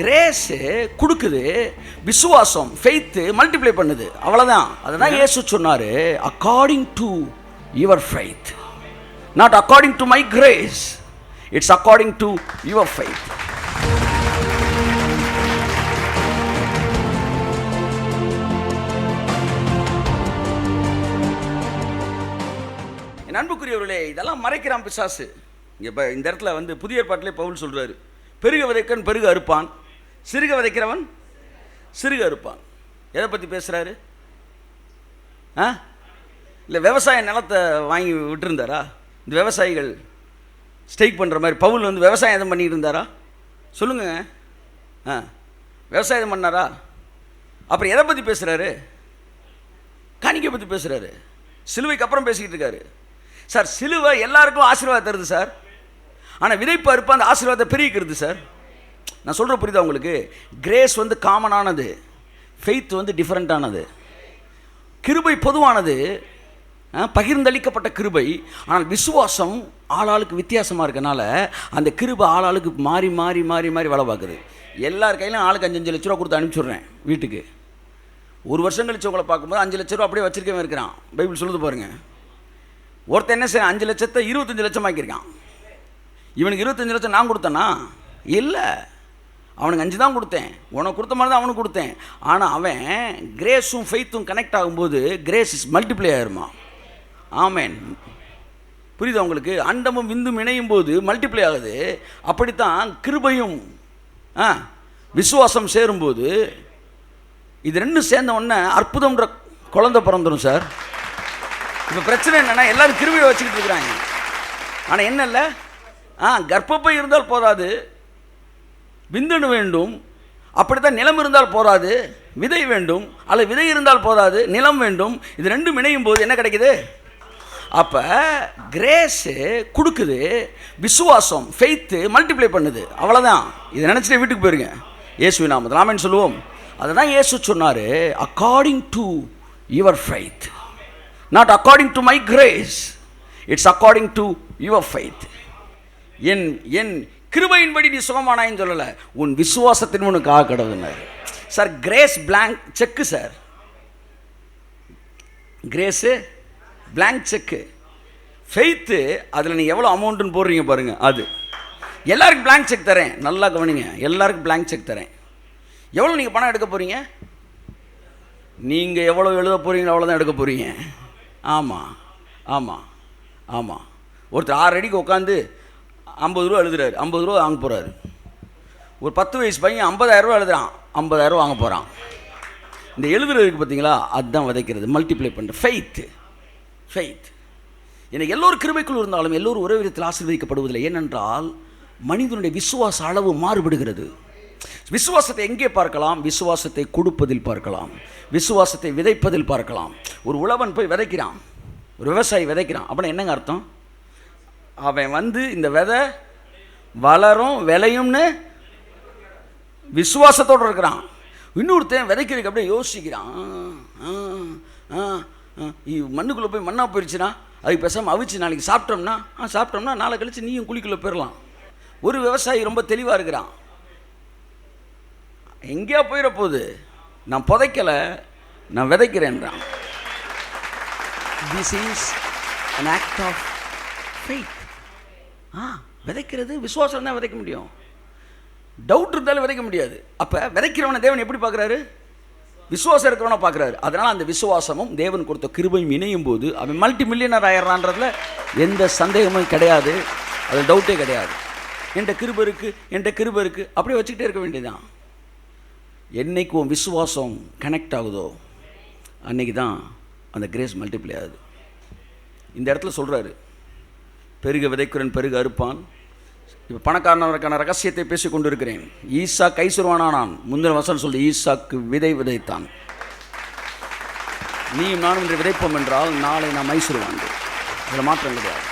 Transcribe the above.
Grace கொடுக்குது விசுவாசம் faith multiply பண்ணுது. அவ்வளோதான் அதுதான் இயேசு சொன்னார் according to your faith not according to my grace it's according to your faith என் அன்புக்குரியவர்களே இதெல்லாம் மறைக்கிறான் பிசாசு. இங்கே இப்போ இந்த இடத்துல வந்து புதிய ஏற்பாட்டிலே பவுல் சொல்றாரு. பெருக விதைக்கன் பெருக அறுப்பான். சிறுக விதைக்கிறவன் சிறுக அறுப்பான் எதை பற்றி பேசுகிறாரு ஆ? இல்லை விவசாய நிலத்தை வாங்கி விட்டுருந்தாரா? இந்த விவசாயிகள் ஸ்ட்ரைக் பண்ணுற மாதிரி பவுல் வந்து விவசாயம் எதுவும் பண்ணிட்டு இருந்தாரா? சொல்லுங்க. ஆ. விவசாயம் பண்ணாரா? அப்புறம் எதை பற்றி பேசுகிறாரு காணிக்கை பற்றி பேசுகிறாரு சிலுவைக்கு அப்புறம் பேசிக்கிட்டு இருக்காரு. சார் சிலுவை எல்லாருக்கும் ஆசீர்வாதம் தருது சார். ஆனால் விதைப்பு அறுப்பு அந்த ஆசீர்வாதத்தை பெருகிக்கிறது சார். நான் சொல்கிற புரியுதா உங்களுக்கு? கிரேஸ் வந்து காமனானது ஃபெய்த் வந்து டிஃப்ரெண்ட்டானது கிருபை பொதுவானது பகிர்ந்தளிக்கப்பட்ட கிருபை. ஆனால் விசுவாசம் ஆளாளுக்கு வித்தியாசமாக இருக்கனால அந்த கிருபை ஆளாளுக்கு மாறி மாறி மாறி மாறி வேலை பார்க்குது எல்லார் கையிலும் ஆளுக்கு அஞ்சு அஞ்சு லட்ச ரூபா கொடுத்து அனுப்பிச்சுட்றேன் வீட்டுக்கு. ஒரு வருஷம் கழிச்சு உங்களை பார்க்கும்போது அஞ்சு லட்ச ரூபா அப்படியே வச்சிருக்கவே இருக்கிறான். பைபிள் சொல்லுது பாருங்கள் ஒருத்தன் என்ன செய்ய அஞ்சு லட்சத்தை இருபத்தஞ்சு லட்சம் ஆக்கியிருக்கான் இவனுக்கு இருபத்தஞ்சு லட்சம் நான் கொடுத்தேன்னா இல்லை. அவனுக்கு அஞ்சு தான் கொடுத்தேன். உனக்கு கொடுத்த மாதிரி தான் அவனுக்கு கொடுத்தேன். ஆனால் அவன் கிரேஸும் ஃபெய்த்தும் கனெக்ட் ஆகும்போது கிரேஸ் இஸ் மல்டிப்ளை ஆயிருமா? ஆமேன். புரியுதா உங்களுக்கு? அண்டமும் விந்தும் இணையும் போது மல்டிப்ளை ஆகுது. அப்படித்தான் கிருபையும் ஆ விசுவாசம் சேரும்போது இது ரெண்டும் சேர்ந்த உடனே அற்புதம்ன்ற குழந்தை பிறந்துடும் சார். இப்போ பிரச்சனை என்னென்னா எல்லோரும் கிருவியை வச்சுக்கிட்டு இருக்கிறாங்க. ஆனால் என்ன இல்லை? ஆ கர்ப்பப்பை இருந்தால் போதாது. விந்தணு வேண்டும். அப்படித்தான் நிலம் இருந்தால் போதாது விதை வேண்டும். அல்லது விதை இருந்தால் போதாது நிலம் வேண்டும். இது ரெண்டும் இணையும் போது என்ன கிடைக்குது? அப்போ கிரேஸு கொடுக்குது விசுவாசம் ஃபெய்த்து மல்டிப்ளை பண்ணுது. அவ்வளோதான் இதை நினச்சிட்டு வீட்டுக்கு போயிருங்க. இயேசு நாமத்தில். ஆமென் சொல்லுவோம். அதுதான் இயேசு சொன்னார் according to your faith not according to my grace it's according to your faith என் என் கிருபையின்படி நீ சுகமானாயின்னு சொல்லலை. உன் விசுவாசத்தின் உனக்கு ஆக கடவுதுன்னாரு sir grace blank cheque sir grace blank cheque faith அதில் நீங்கள் எவ்வளோ அமௌண்ட்டுன்னு போடுறீங்க பாருங்கள் அது. எல்லாருக்கும் பிளாங்க் செக் தரேன். நல்லா கவனிங்க எல்லாருக்கும் பிளாங்க் செக் தரேன். எவ்வளோ நீங்கள் பணம் எடுக்க போகிறீங்க நீங்கள் எவ்வளோ எழுத போகிறீங்களோ அவ்வளோ தான் எடுக்க போகிறீங்க ஆமாம் ஆமாம் ஆமாம் ஒருத்தர் ஆறு அடிக்கு உட்காந்து ஐம்பது ரூபா எழுதுறாரு. ஐம்பது ரூபா வாங்க போகிறாரு ஒரு பத்து வயசு பையன் ஐம்பதாயிரம் ரூபா எழுதுறான். ஐம்பதாயிரம் வாங்க போகிறான் இந்த எழுதுறதுக்கு பார்த்தீங்களா? அதுதான் விதைக்கிறது. மல்டிப்ளை பண்ணுற ஃபெய்த்து ஃபெய்த் எனக்கு எல்லோரும் கிருமைக்குள் இருந்தாலும் எல்லோரும் ஒரே விதத்தில் ஆசீர்வதிக்கப்படுவதில்லை. ஏனென்றால் மனிதனுடைய விசுவாச அளவு மாறுபடுகிறது. விசுவாசத்தை எங்கே பார்க்கலாம்? விசுவாசத்தை கொடுப்பதில் பார்க்கலாம். விசுவாசத்தை விதைப்பதில் பார்க்கலாம். ஒரு உழவன் போய் விதைக்கிறான். ஒரு விவசாயி விதைக்கிறான். அப்படின்னா என்னங்க அர்த்தம்? அவன் வந்து இந்த விதை வளரும் விளையும்னு விசுவாசத்தோடு இருக்கிறான். இன்னொருத்தன் விதைக்கிறதுக்கு அப்படியே யோசிக்கிறான். ஆ, ஆ, ஆ, இ- மண்ணுக்குள்ளே போய் மண்ணாக போயிடுச்சுன்னா அதுக்கு பேசாமல் அவிச்சு நாளைக்கு சாப்பிட்டோம்னா ஆ சாப்பிட்டோம்னா நாளை கழிச்சு நீயும் குழிக்குள்ளே போயிடலாம் ஒரு விவசாயி ரொம்ப தெளிவாக இருக்கிறான். எங்கேயா போயிட போகுது நான் புதைக்கலை நான் விதைக்கிறேன்றான். This is an act of faith ஆ விதைக்கிறது விசுவாசம் தான் விதைக்க முடியும். டவுட் இருந்தாலும் விதைக்க முடியாது. அப்போ விதைக்கிறவனை தேவன் எப்படி பார்க்குறாரு? விசுவாசம் இருக்கிறவனை பார்க்குறாரு. அதனால் அந்த விசுவாசமும் தேவன் கொடுத்த கிருபையும் இணையும் போது அவன் மல்டி மில்லியனர் ஆயிடுறான்றதுல எந்த சந்தேகமும் கிடையாது. அது டவுட்டே கிடையாது. என்கிட்ட கிருபை இருக்குது என்கிட்ட கிருபை இருக்குது அப்படியே வச்சுக்கிட்டே இருக்க வேண்டியதுதான். என்னைக்கு உன் விசுவாசம் கனெக்ட் ஆகுதோ அன்னைக்கு தான் அந்த கிரேஸ் மல்டிப்ளை ஆகுது. இந்த இடத்துல சொல்கிறாரு பெருக விதைக்குறன் பெருக அறுப்பான். இப்போ பணக்காரனவருக்கான ரகசியத்தை பேசிக் கொண்டிருக்கிறேன். ஈசா கைசுருவானானான் முந்தின வசனம் சொல்லி ஈசாக்கு விதை விதைத்தான். நீயும் நானும் இன்று விதைப்போம் என்றால் நாளை நாம் மைசுருவான் இதில் மாற்றம் கிடையாது.